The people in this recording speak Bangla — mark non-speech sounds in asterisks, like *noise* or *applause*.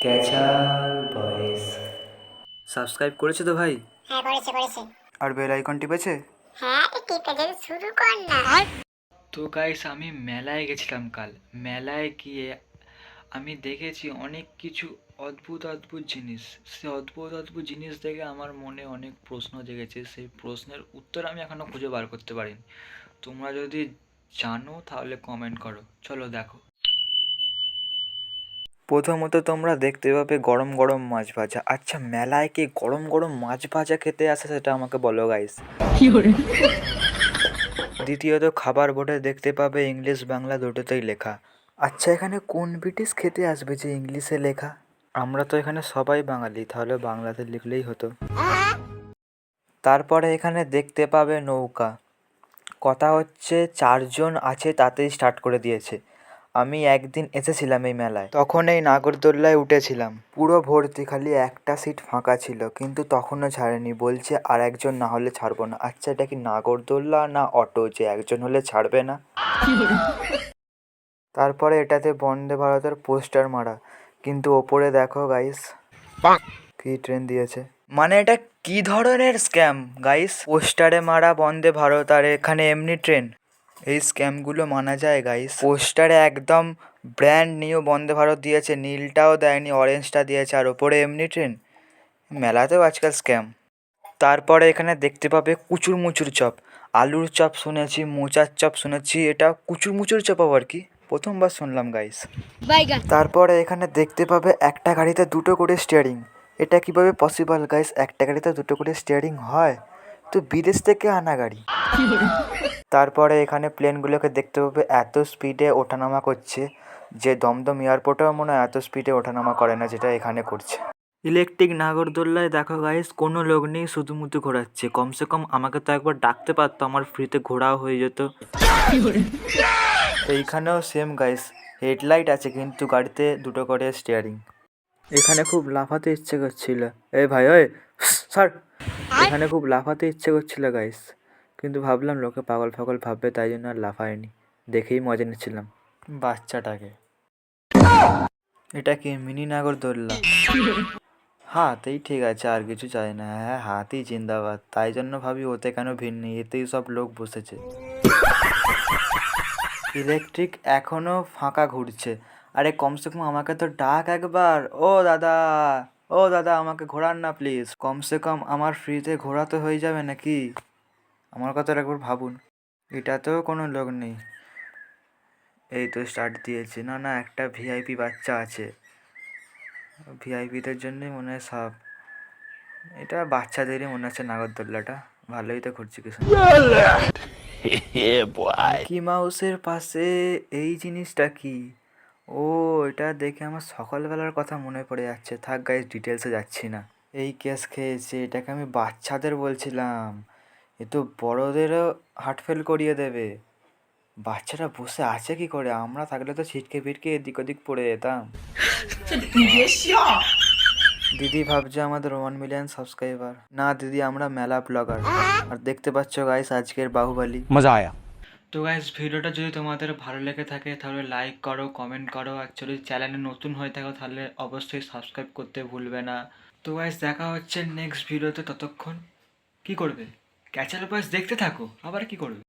ক্যাচাল বয়েস সাবস্ক্রাইব করেছে তো ভাই? হ্যাঁ করেছে করেছে। আর বেল আইকন টিপেছে? হ্যাঁ টিপে দে শুরু কর না। তো গাইস আমি মেলায় গেছিলাম কাল। মেলায় গিয়ে আমি দেখেছি অনেক কিছু অদ্ভুত অদ্ভুত জিনিস। সে অদ্ভুত অদ্ভুত জিনিস দেখে আমার মনে অনেক প্রশ্ন জেগেছে। সেই প্রশ্নের উত্তর আমি এখনও খুঁজে বার করতে পারিনি। তোমরা যদি জানো তাহলে কমেন্ট করো। চলো দেখো। প্রথমত তোমরা দেখতে পাবে গরম গরম মাছ ভাজা। আচ্ছা মেলায় কি গরম গরম মাছ ভাজা খেতে আসে সেটা আমাকে বলো গাইস দ্বিতীয়ত খাবার বোর্ডে দেখতে পাবে ইংলিশ বাংলা দুটোতেই লেখা। আচ্ছা এখানে কোন ব্রিটিশ খেতে আসবে যে ইংলিশে লেখা? আমরা তো এখানে সবাই বাঙালি তাহলে বাংলাতে লিখলেই হতো। তারপরে এখানে দেখতে পাবে নৌকা। কথা হচ্ছে চারজন আছে তাতেই স্টার্ট করে দিয়েছে। আমি একদিন এসেছিলাম এই মেলায়। তখন এই নাগরদোল্লায় উঠেছিলাম। পুরো ভর্তি খালি একটা সিট ফাঁকা ছিল, কিন্তু তখনও ছাড়েনি। বলছে, আর একজন না হলে ছাড়বো না। আচ্ছা এটা কি নাগরদোল্লা না অটো যে একজন হলে ছাড়বে না? তারপরে এটাতে বন্দে ভারতের পোস্টার মারা। কিন্তু ওপরে দেখো গাইস কি ট্রেন দিয়েছে। মানে এটা কি ধরনের স্ক্যাম গাইস পোস্টারে মারা বন্দে ভারত, আর এখানে এমনি ট্রেন এই স্ক্যামগুলো মানা যায় গাইস পোস্টারে একদম ব্র্যান্ড নিউ বন্দে ভারত দিয়েছে নীলটাও দেয়নি অরেঞ্জটা দিয়েছে আর ওপরে এমনি ট্রেন মেলাতেও আজকাল স্ক্যাম তারপরে এখানে দেখতে পাবে কুচুর মুচুর চপ। আলুর চপ শুনেছি মোচার চপ শুনেছি এটা কুচুর মুচুর চপ আবার কি? প্রথমবার শুনলাম গাইস তারপরে এখানে দেখতে পাবে একটা গাড়িতে দুটো করে স্টিয়ারিং এটা কীভাবে পসিবল গাইস একটা গাড়িতে দুটো করে স্টিয়ারিং হয়? তো বিদেশ থেকে আনা গাড়ি। তারপরে এখানে প্লেনগুলোকে দেখতে পাবে, এত স্পিডে ওঠানামা করছে যে দমদম এয়ারপোর্টেও মনে হয় এত স্পিডে ওঠানামা করে না যেটা এখানে করছে। ইলেকট্রিক নাগরদোল্লায় দেখো গাইস কোনো লোক নেই শুধুমুধু ঘোরাচ্ছে। কমসে কম আমাকে তো একবার ডাকতে পারতো, আমার ফ্রিতে ঘোরাও হয়ে যেত। এইখানেও সেম গাইস হেডলাইট আছে কিন্তু গাড়িতে দুটো করে স্টিয়ারিং এখানে খুব লাফাতে ইচ্ছে করছিল। এ ভাই, ওই, স্যার এখানে খুব লাফাতে ইচ্ছে করছিল গাইস কিন্তু ভাবলাম লোকে পাগল ফাগল ভাববে, তাই জন্য আর লাফায়নি। দেখেই মজা নিচ্ছিলাম। বাচ্চাটাকে। এটা কি মিনি নাগরদোল্লা হাতেই ঠিক আছে, আর কিছু চাই না। হ্যাঁ হাতই জিন্দাবাদ। তাই জন্য ভাবি ওতে কেন ভিড় নেই? এতেই সব লোক বসেছে। ইলেকট্রিক এখনও ফাঁকা ঘুরছে। আরে, কমসে কম আমাকে তো ডাক একবার। ও, দাদা! ও দাদা আমাকে ঘোরান না প্লিজ কমসে কম আমার ফ্রিতে ঘোরাতে হয়ে যাবে নাকি? আমার কথা একবার ভাবুন। এটাতেও কোনো লোক নেই। এই তো স্টার্ট দিয়েছে। না না একটা ভিআইপি বাচ্চা আছে। ভিআইপিদের জন্যই মনে হয় সব এটা বাচ্চাদেরই মনে হচ্ছে নাগরদোল্লাটা। ভালোই তো ঘুরছে কিছু। *laughs* কি মাউসের পাশে এই জিনিসটা কি? ও, এটা দেখে আমার সকালবেলার কথা মনে পড়ে যাচ্ছে। থাক গাইজ ডিটেলসে যাচ্ছি না। এই কেস খেয়েছে, এটাকে আমি বাচ্চাদের বলছিলাম। এ তো বড়োদেরও হার্ট ফেল করিয়ে দেবে। বাচ্চারা বসে আছে কি করে? আমরা থাকলে তো ছিটকে ফিটকে এদিক ওদিক পড়ে যেতাম। দিদি ভাবছে আমাদের ওয়ান মিলিয়ন সাবস্ক্রাইবার না দিদি, আমরা মেলা ব্লগার আর দেখতে পাচ্ছ গাইস আজকের বাহুবালি। মজা আয়া। তো গাইজ ভিডিওটা যদি তোমাদের ভালো লেগে থাকে, তাহলে লাইক করো কমেন্ট করো। অ্যাকচুয়ালি চ্যানেলে নতুন হয়ে থাকো, তাহলে অবশ্যই সাবস্ক্রাইব করতে ভুলবে না। তো গাইজ দেখা হচ্ছে নেক্সট ভিডিওতে ততক্ষণ কি করবে? ক্যাচাল বয়স দেখতে থাকো, আবার কি করবে?